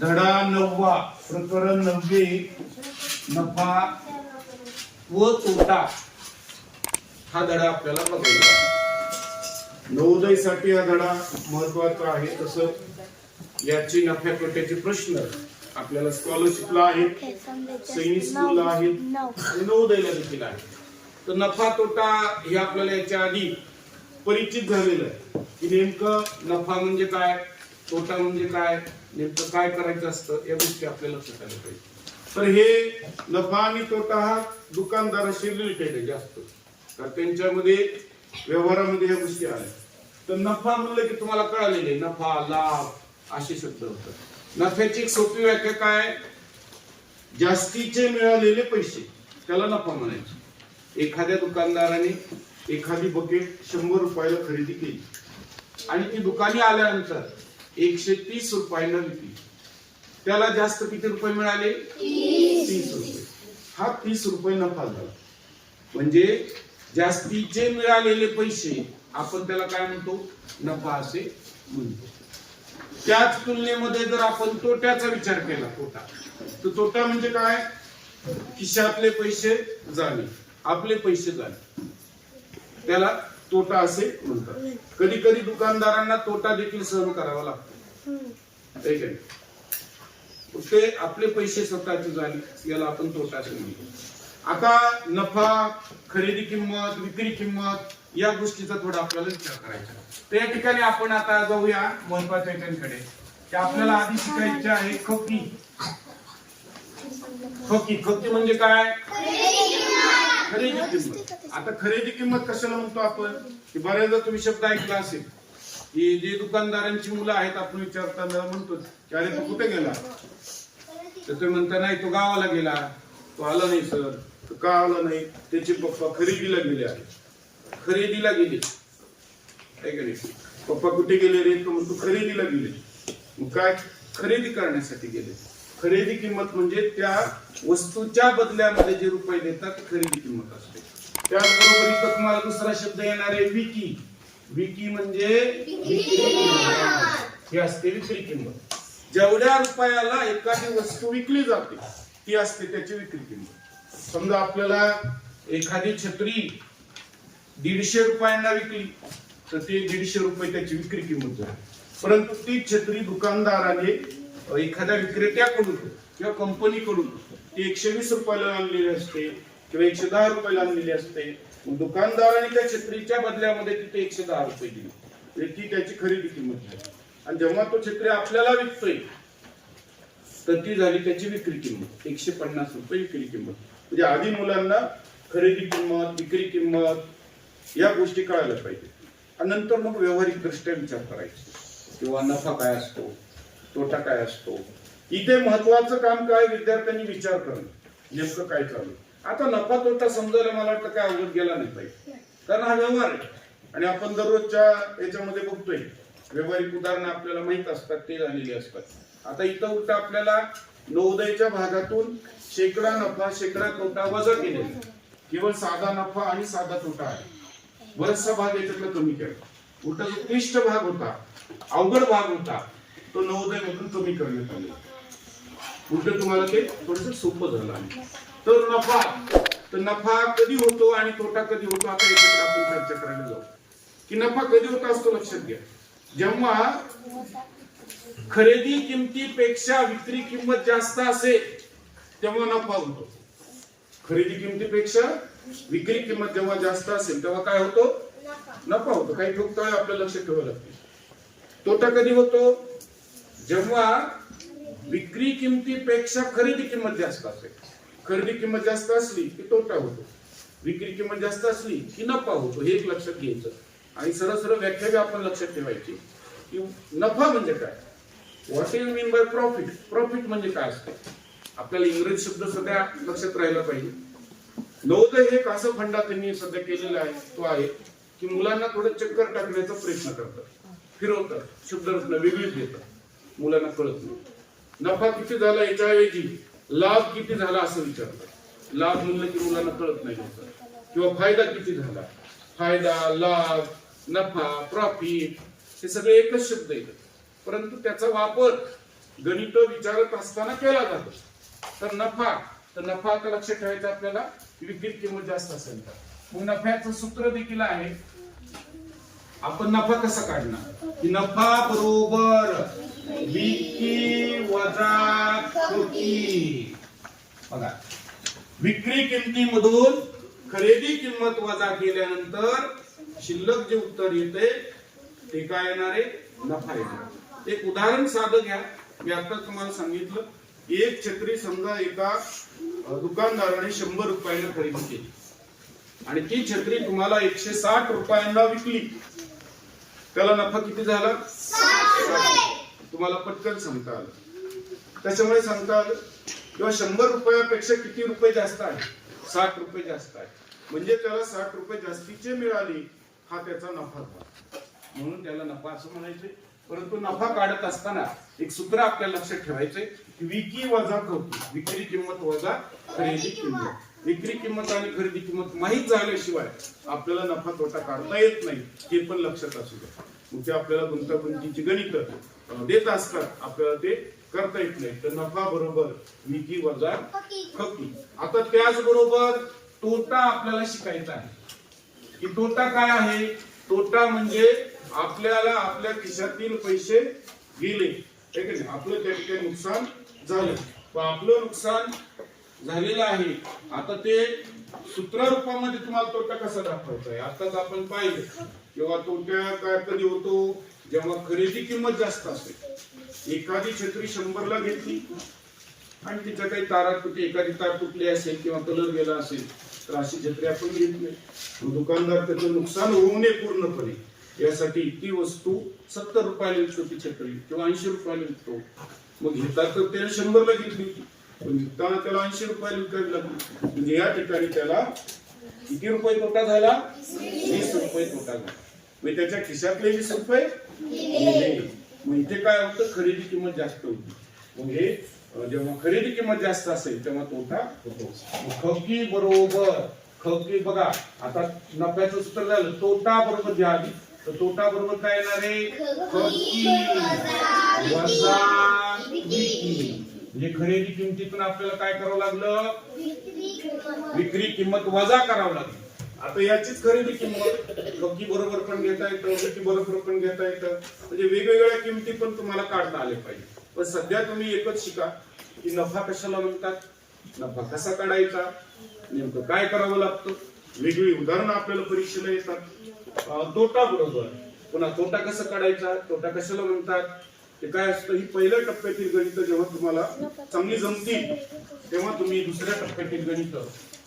धडा नववा प्रकरण नववे नफा व तोटा. हा धडा आपल्याला बघायचा नवोदयसाठी हा धडा महत्त्वाचा आहे. तसं याची नफ्या तोट्याचे प्रश्न आपल्याला स्कॉलरशिपला आहेत सैनिक स्कूलला आहेत आणि नवोदयला देखील आहे तर नफा तोटा हे आपल्याला याच्या आधी परिचित झालेलं आहे. की नेमकं नफा म्हणजे काय? तोटा म्हणजे काय? नेमकं काय करायचं असतं? या गोष्टी आपल्याला लक्षात आल्या पाहिजे. तर हे नफा आणि तोटा हा दुकानदाराशी रिलेटेड आहे जास्त. तर त्यांच्यामध्ये व्यवहारामध्ये ह्या गोष्टी आल्या. तर नफा म्हणलं की तुम्हाला कळालेले नफा लाभ असे शब्द होतात. नफ्याची एक सोपी व्याख्या काय? जास्तीचे मिळालेले पैसे. त्याला नफा म्हणायचे. एखाद्या दुकानदाराने एखादी बकेट शंभर रुपयाला खरेदी केली. आणि ती दुकानी आल्यानंतर एकशे तीस रुपयाला विकली. त्याला जास्त किती रुपये मिळाले? तीस. रुपये. हा तीस रुपये नफा झाला. म्हणजे जास्तीचे मिळालेले पैसे आपण त्याला काय म्हणतो? नफा असे म्हणतो. त्याच तुलनेमध्ये जर आपण तोट्याचा विचार केला तोटा तर तोटा म्हणजे काय? खिशातले पैसे जाणे आपले पैसे जाणे त्याला तोटा असे म्हणतात. कधी कधी दुकानदारांना तोटा देखील सहन करावा लागतो. आहे? का नाही? ते आपले पैसे स्वतःचे झाले याला आपण तोटा असे म्हणतो. आता नफा खरेदी किंमत विक्री किंमत या गोष्टीचा थोडा आपल्याला विचार करायचा तर या ठिकाणी आपण आता जाऊया महत्त्वाच्या याच्याकडे की आपल्याला आधी शिकायचे आहे खकी खकी खकी म्हणजे काय? खरेदी किंमत. आता खरेदी किंमत कशाला म्हणतो आपण? की बऱ्याचदा तुम्ही शब्द ऐकला असेल. की जे दुकानदारांची मुलं आहेत आपण विचारताना म्हणतो की अरे तू कुठे गेला? तर तुम्ही म्हणता नाही तो गावाला गेला. तो आला नाही सर. तो का आला नाही? त्याचे पप्पा खरेदीला गेले आहे खरेदीला गेले. काय पप्पा कुठे गेले रे? तो म्हणतो खरेदीला गेले. मग काय? खरेदी करण्यासाठी गेले. खरेदी किंमत म्हणजे त्या वस्तूच्या बदल्यामध्ये जे रुपये देतात खरेदी किंमत असते. त्याचबरोबर इथं तुम्हाला दुसरा शब्द येणार आहे विकी. विकी म्हणजे विक्री किंमत. ही असते विक्री किंमत. जेवढ्या रुपयाला एखादी वस्तू विकली जाते ती असते त्याची विक्री किंमत. समजा आपल्याला एखादी छत्री दीडशे रुपयांना विकली तर ते दीडशे रुपये त्याची विक्री किंमत झाली. परंतु ती छत्री दुकानदाराने एखाद्या विक्रेत्याकडून किंवा कंपनीकडून ती एकशे वीस रुपयाला आणलेली असते किंवा एकशे दहा रुपयाला आणलेली असते दुकानदाराने त्या छत्रीच्या बदल्यामध्ये तिथे एकशे दहा रुपये दिले. म्हणजे ती त्याची खरेदी किंमत झाली. आणि जेव्हा तो छत्री आपल्याला विकतोय तर ती झाली त्याची विक्री किंमत एकशे पन्नास रुपये विक्री किंमत. म्हणजे आधी मुलांना खरेदी किंमत विक्री किंमत या गोष्टी कळायला पाहिजे. आणि नंतर मग व्यावहारिक दृष्ट्या विचार करायचा. किंवा नफा काय असतो? तोटा काय असतो? इथे महत्वाचं काम काय? विद्यार्थ्यांनी विचार करणं. नेमकं काय चालू? आता नफा तोटा समजायला मला वाटतं काय अवघड गेला नाही पाहिजे कारण हा व्यवहार आहे. आणि आपण दररोजच्या याच्यामध्ये बघतोय. व्यवहारिक उदाहरणं आपल्याला माहीत असतात ते झालेली असतात. आता इथं उलट आपल्याला नवोदयच्या भागातून शेकडा नफा शेकडा तोटा वजा केले केवळ साधा नफा आणि साधा तोटा आहे. बराचसा भाग याच्यातला कमी केला. उलट जो क्लिष्ट भाग होता अवघड भाग होता तो नवोदयमधून कमी करण्यात आले. उलट तुम्हाला ते? थोडस सोपं झालं आहे. तर नफा. तर नफा कधी होतो आणि तोटा कधी होतो? आता एकत्र आपण चर्चा करायला जाऊ. की नफा कधी होता असतो लक्षात घ्या. जेव्हा खरेदी किमतीपेक्षा विक्री किंमत जास्त असेल तेव्हा नफा होतो. खरेदी किमतीपेक्षा विक्री किंमत जेव्हा जास्त असेल तेव्हा काय होतो? नफा होतो. काही ठोकताळे आपल्याला लक्षात ठेवावं लागते. तोटा कधी होतो? जेव्हा विक्री किमतीपेक्षा खरेदी किंमत जास्त असते खरेदी किंमत जास्त असली की तोटा होतो. विक्री किंमत जास्त असली की नफा होतो हे एक लक्षात घ्यायचं. आणि सरळ सरळ व्याख्या आपण लक्षात ठेवायची की नफा म्हणजे काय? What is mean by profit profit म्हणजे काय असतं? आपल्याला इंग्रजी शब्द सध्या लक्षात राहायला पाहिजे. नवोदय हे एक असं फंडा त्यांनी सध्या केलेला आहे तो आहे की मुलांना थोडं चक्कर टाकण्याचा प्रयत्न करतात. फिरवतात शब्दरत्न वेगळीच देतात. मुलांना कळत नाही. नफा किती झाला याच्याऐवजी लाभ किती झाला असं विचारतात. लाभ म्हणलं की मुलांना कळत नाही किंवा फायदा किती झाला? फायदा लाभ नफा प्रॉफिट हे सगळे एकच शब्द येतात परंतु त्याचा वापर गणित विचारत असताना केला जातो. तर नफा तर नफा आता लक्षात ठेवायचं आपल्याला विक्री किंमत जास्त असेल तर. मग नफ्याचं सूत्र देखील आहे. आपण नफा कसा काढणार? की नफा बरोबर विक्री वजा कृती बघा. विक्री किमतीमधून खरेदी किंमत वजा केल्यानंतर शिल्लक जे उत्तर येते ते काय येणार आहे? नफा येणार एक उदाहरण साधं घ्या. मी आता तुम्हाला सांगितलं एक छत्री समजा एका दुकानदाराने शंभर रुपयाला खरेदी केली. आणि ती छत्री तुम्हाला एकशे साठ रुपयांना विकली. त्याला नफा किती झाला? तुम्हाला पटकन सांगता आलं त्याच्यामुळे सांगता आलं किंवा शंभर रुपयापेक्षा किती रुपये जास्त आहे? साठ रुपये जास्त आहे. म्हणजे त्याला साठ रुपये जास्तीचे मिळाले हा त्याचा नफा झाला. म्हणून त्याला नफा असं म्हणायचे. परंतु नफा काढत असताना एक सूत्र आपल्या लक्षात ठेवायचंय की विकी वजा खवती विक्री किंमत वजा खरेदी किंमत. विक्री किंमत आणि खरेदी किंमत माहीत झाल्याशिवाय आपल्याला नफा तोटा काढता येत नाही हे पण लक्षात असू द्या. मग ते आपल्याला गुंतागुंतीची गणित देत असतात. आपल्याला ते करता येत नाही. तर नफा बरोबर विकी वजा खपी आता त्याचबरोबर तोटा आपल्याला शिकायचा आहे. की तोटा काय आहे? तोटा म्हणजे आपल्याला आपल्या खिशातील पैसे गेले. आपलं त्या ठिकाणी नुकसान झालं. पण आपलं नुकसान झालेलं आहे. आता ते सूत्र रूपामध्ये तुम्हाला तोटा कसा दाखवायचा आहे? आताच आपण पाहिलं. किंवा तोट्या काय कधी होतो? जेव्हा खरेदी किंमत जास्त असते एखादी छत्री शंभरला घेतली आणि तिच्या काही तारा तुटली एखादी तार तुटली असेल किंवा कलर गेला असेल तर अशी छत्री आपण घेत नाही. दुकानदार त्याचं नुकसान होऊ नये पूर्णपणे. यासाठी ती वस्तू सत्तर रुपयाला विकतो ती छत्री किंवा ऐंशी रुपयाला विकतो. मग घेतात तर त्याने शंभरला घेतली होती. पण विकताना त्याला ऐंशी रुपयाला विकावी लागली. म्हणजे या ठिकाणी त्याला किती रुपये तोटा झाला? वीस रुपये तोटा झाला. म्हणजे त्याच्या खिशातले वीस रुपये. मग इथे काय होतं? खरेदी किंमत जास्त होती. मग हे जेव्हा खरेदी किंमत जास्त असेल तेव्हा तोटा होतो खपकी बरोबर खपकी बघा आता नफ्याचं सूत्र झालं तोटा बरोबर द्या आधी तर तोटा बरोबर काय येणार आहे? वजा म्हणजे खरेदी किमतीतून आपल्याला काय करावं लागलं? विक्री किंमत वजा करावं लागली. आता याचीच खरेदी किंमत. खपकी बरोबर पण घेता येतं विक्री बरोबर पण घेता येतं. म्हणजे वेगवेगळ्या किमती पण तुम्हाला काढता आले पाहिजे. पण सध्या तुम्ही एकच शिका की नफा कशाला म्हणतात? नफा कसा काढायचा? नेमकं काय करावं लागतं? वेगवेगळी उदाहरणं आपल्याला परीक्षेला येतात. तोटा बरोबर. पुन्हा तोटा कसा काढायचा? तोटा कशाला म्हणतात? ते काय असतं? ही पहिल्या टप्प्यातील गणित जेव्हा तुम्हाला चांगली जमतील तेव्हा तुम्ही दुसऱ्या टप्प्यातील गणित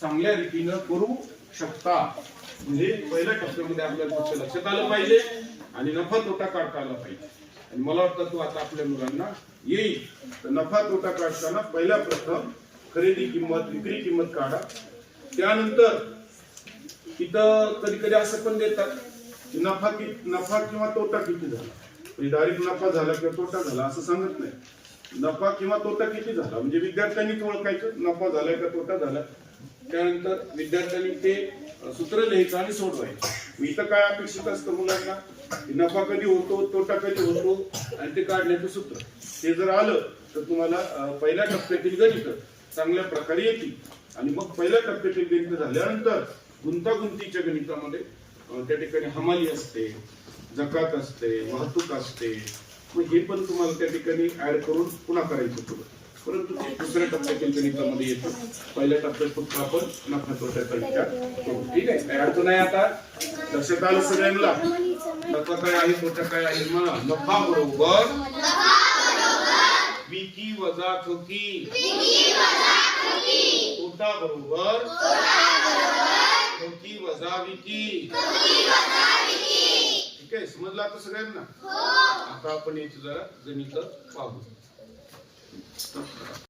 चांगल्या रीतीनं करू शकता. म्हणजे पहिल्या टप्प्यामध्ये आपल्याला फक्त लक्षात आलं पाहिजे आणि नफा तोटा काढता आला पाहिजे. आणि मला वाटतं तो आता आपल्या मुलांना येईल. तर नफा तोटा काढताना पहिल्या प्रथम खरेदी किंमत विक्री किंमत काढा. त्यानंतर तिथं कधी कधी असं पण देतात की नफा कि नफा किंवा तोटा किती झाला? म्हणजे डायरेक्ट नफा झाला किंवा तोटा झाला असं सांगत नाही. नफा किंवा तोटा किती झाला? म्हणजे विद्यार्थ्यांनी ओळखायचं. नफा झालाय का तोटा झाला? त्यानंतर विद्यार्थ्यांनी ते सूत्र लिहायचं आणि सोडवायचं. इथं काय अपेक्षित असतं मुलांना? नफा कधी होतो तोटा कधी होतो? आणि ते काढण्याचं सूत्र. ते जर आलं तर तुम्हाला पहिल्या टप्प्यातील गणित चांगल्या प्रकारे येतील. आणि मग पहिल्या टप्प्यातील गणित झाल्यानंतर गुंतागुंतीच्या गणितामध्ये त्या ठिकाणी हमाली असते जकात असते वाहतूक असते. मग हे पण तुम्हाला त्या ठिकाणी ऍड करून पुन्हा करायचं होतं परंतु ते दुसऱ्या टप्प्यातील गणितामध्ये येतं. पहिल्या टप्प्यात फक्त आपण नफा तोट्याचा विचार करू ठीक आहे? काय अडचण आहे आता. लक्षात आलं सगळ्यांना नफा काय आहे तोटा काय आहे? म्हणा नफा बरोबर. विकी वजा थोकी तोटा बरोबर. थोकी वजा विकी ठीक आहे? समजलं आता सगळ्यांना? आता आपण याची जरा गणित पाहू. Сто